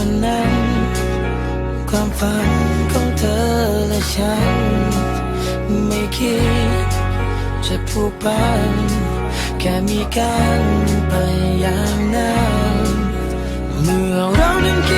วันนั้น ความฝันของเธอและฉัน ไม่คิดจะผูกพัน แค่มีกันไปอย่างนั้น เมื่อเรานั้นคิด